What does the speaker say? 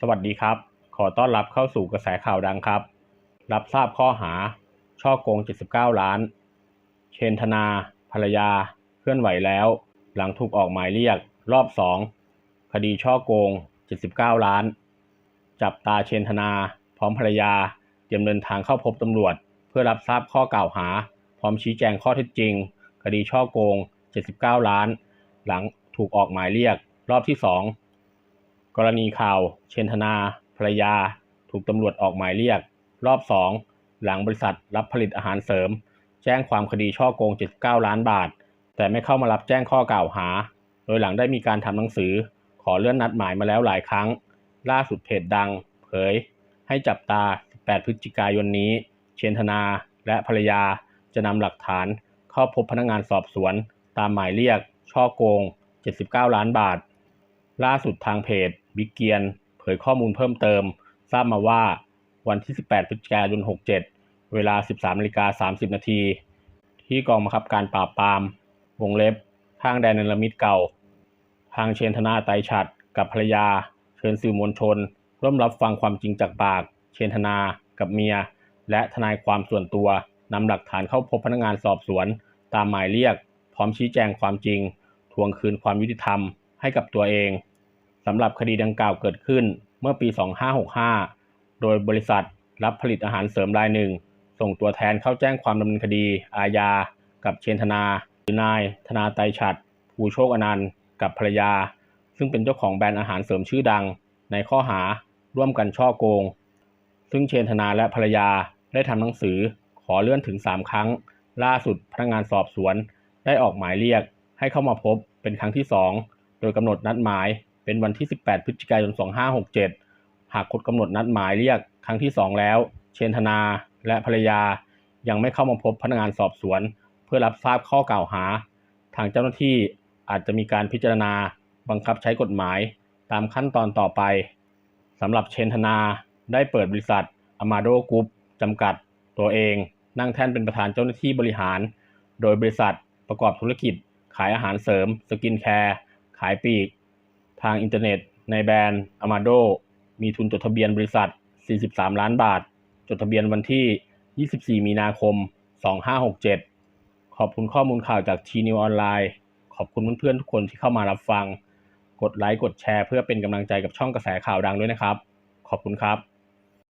สวัสดีครับ ขอต้อนรับเข้าสู่กระแสข่าวดังครับ รับทราบข้อหา ช่อโกง 79 ล้าน เชนธนา ภรรยา เคลื่อนไหวแล้ว หลังถูกออกหมายเรียก รอบ 2 คดีช่อโกง 79 ล้าน จับตาเชนธนา พร้อมภรรยา เตรียมเดินทางเข้าพบตำรวจ เพื่อรับทราบข้อกล่าวหา พร้อมชี้แจงข้อเท็จจริง คดีช่อโกง 79 ล้าน หลังถูกออกหมายเรียก รอบที่ 2 กรณีข่าว เชนธนาภรรยา ถูกตำรวจออกหมายเรียก รอบ 2 หลังบริษัทรับผลิตอาหารเสริม แจ้งความคดีช่อโกง 79 ล้านบาท แต่ไม่เข้ามารับแจ้งข้อกล่าวหา โดยหลังได้มีการทำหนังสือ ขอเลื่อนนัดหมายมาแล้วหลายครั้ง ล่าสุดเพจดัง เผย ให้จับตา 18 พฤศจิกายนนี้ เชนธนาและภรรยาจะนำหลักฐานเข้าพบพนักงานสอบสวน ตามหมายเรียก ช่อโกง 79 ล้านบาท ล่าสุดทางเพจ บิ๊กเกียน เผยข้อมูลเพิ่มเติม ทราบมาว่าวันที่ 18 พฤศจิกายน 67 เวลา 13นาฬิกา30 นาที ที่กองบังคับการปราบปราม วงเล็บ ข้างแดนเนลมิตเก่า ทางเชนธนาไตฉัดกับภรรยา เชิญสื่อมวลชน ร่วมรับฟังความจริงจากปาก เชนธนากับเมีย และทนายความส่วนตัวนำหลักฐานเข้าพบพนักงานสอบสวน ตามหมายเรียก พร้อมชี้แจงความจริง ทวงคืนความยุติธรรมให้กับตัวเอง สำหรับคดีดังกล่าวเกิดขึ้นเมื่อปี 2565 โดยบริษัทรับผลิตอาหารเสริมรายหนึ่ง ส่งตัวแทนเข้าแจ้งความดำเนินคดี อาญา กับเชนธนาหรือนายธนาไตรฉัดภูโชคอนันต์กับภรรยา ซึ่งเป็นเจ้าของแบรนด์อาหารเสริมชื่อดัง ในข้อหาร่วมกันช่อโกง ซึ่งเชนธนาและภรรยาได้ทำหนังสือขอเลื่อนถึง 3 ครั้ง ล่าสุดพนักงานสอบสวน ได้ออกหมายเรียกให้เข้ามาพบเป็นครั้งที่ 2 โดยกำหนดนัดหมาย เป็นวันที่ 18 พฤศจิกายน 2567 หากคดกำหนดนัดหมายเรียกครั้งที่ 2 แล้ว เชนธนาและภรรยายังไม่เข้ามาพบพนักงานสอบสวน เพื่อรับทราบข้อกล่าวหา ทางเจ้าหน้าที่อาจจะมีการพิจารณาบังคับใช้กฎหมายตามขั้นตอนต่อไปสำหรับเชนธนาได้เปิดบริษัทอมาโดกรุ๊ปจำกัดตัวเอง นั่งแท่นเป็นประธานเจ้าหน้าที่บริหาร โดยบริษัทประกอบธุรกิจ ขายอาหารเสริม สกินแคร์ ขายปลีก ทางอินเทอร์เน็ต ในแบรนด์อมาโดมีทุนจดทะเบียนบริษัท 43 ล้านบาท จดทะเบียนวันที่ 24 มีนาคม 2567 ขอบคุณข้อมูลข่าวจากทีนิวออนไลน์ขอบคุณเพื่อนๆทุกคนที่เข้ามารับฟัง กดไลค์ กดแชร์ เพื่อเป็นกำลังใจกับช่องกระแสข่าวดังด้วยนะครับ ขอบคุณครับ